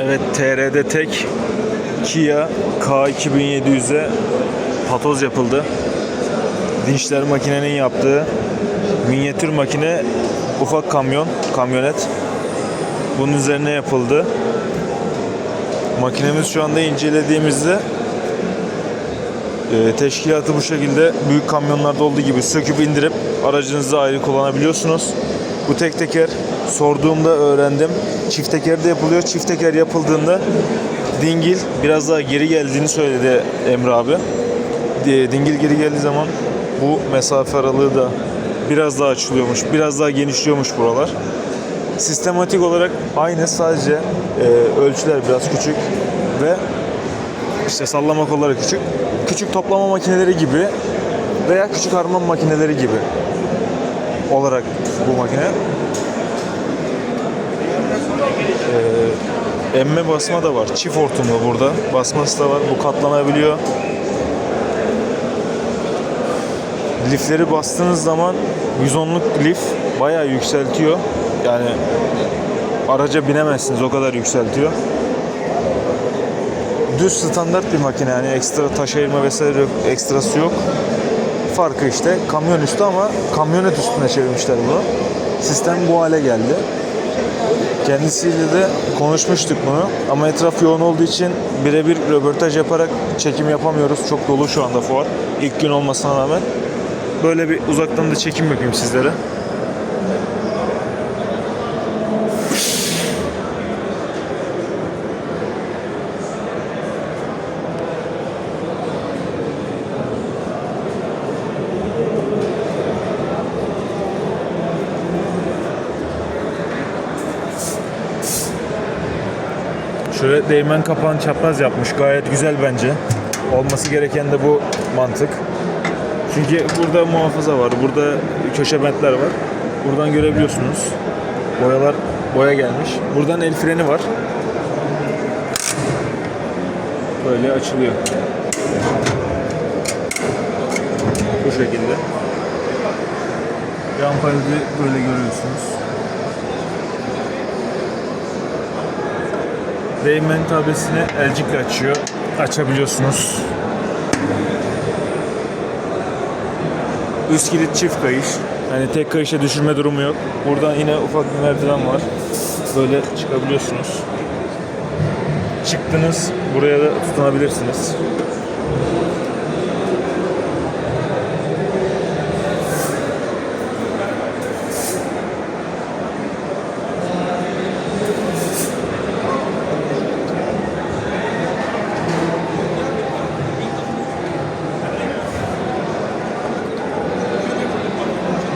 Evet TR'de tek Kia K2700'e patoz yapıldı. Dinçler makinenin yaptığı minyatür makine ufak kamyon, kamyonet. Bunun üzerine yapıldı. Makinemiz şu anda incelediğimizde e, teşkilatı bu şekilde büyük kamyonlarda olduğu gibi söküp indirip aracınızda ayrı kullanabiliyorsunuz. Bu tek teker sorduğumda öğrendim. Çift teker de yapılıyor. Çift teker yapıldığında dingil biraz daha geri geldiğini söyledi Emre abi. Di- Dingil geri geldiği zaman bu mesafe aralığı da biraz daha açılıyormuş. Biraz daha genişliyormuş buralar. Sistematik olarak aynı sadece e, ölçüler biraz küçük ve işte sallama kolları küçük. Küçük toplama makineleri gibi veya küçük harman makineleri gibi olarak bu makine. Ee, emme basma da var. Çift hortumlu burada. Basması da var. Bu katlanabiliyor. Lifleri bastığınız zaman 110'luk lif bayağı yükseltiyor. Yani araca binemezsiniz o kadar yükseltiyor düz standart bir makine yani ekstra taş ayırma vesaire yok, ekstrası yok. Farkı işte kamyon üstü ama kamyonet üstüne çevirmişler bunu. Sistem bu hale geldi. Kendisiyle de konuşmuştuk bunu ama etraf yoğun olduğu için birebir röportaj yaparak çekim yapamıyoruz. Çok dolu şu anda fuar. İlk gün olmasına rağmen. Böyle bir uzaktan da çekim yapayım sizlere. Şöyle değmen kapağını çapraz yapmış. Gayet güzel bence. Olması gereken de bu mantık. Çünkü burada muhafaza var. Burada köşe bentler var. Buradan görebiliyorsunuz. Boyalar boya gelmiş. Buradan el freni var. Böyle açılıyor. Bu şekilde. Yan paneli böyle görüyorsunuz. Değmen tablesini elcikle açıyor. Açabiliyorsunuz. Üst kilit çift kayış. Hani tek kayışa düşürme durumu yok. Buradan yine ufak bir merdiven var. Böyle çıkabiliyorsunuz. Çıktınız. Buraya da tutunabilirsiniz.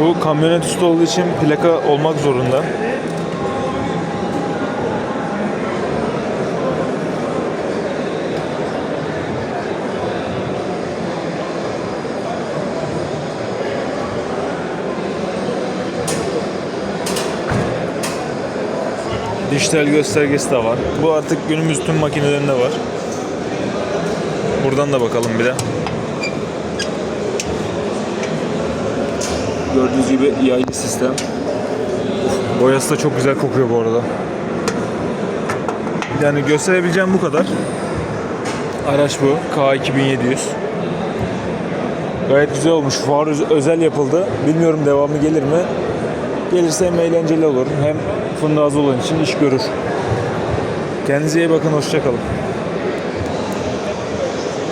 Bu kamyonet üstü olduğu için plaka olmak zorunda. Dijital göstergesi de var. Bu artık günümüz tüm makinelerinde var. Buradan da bakalım bir de. Gördüğünüz gibi yaylı sistem. Boyası da çok güzel kokuyor bu arada. Yani gösterebileceğim bu kadar. Araç bu. K2700. Gayet güzel olmuş. Fuar öz- özel yapıldı. Bilmiyorum devamı gelir mi? Gelirse hem eğlenceli olur hem fındığı az olan için iş görür. Kendinize iyi bakın. Hoşçakalın.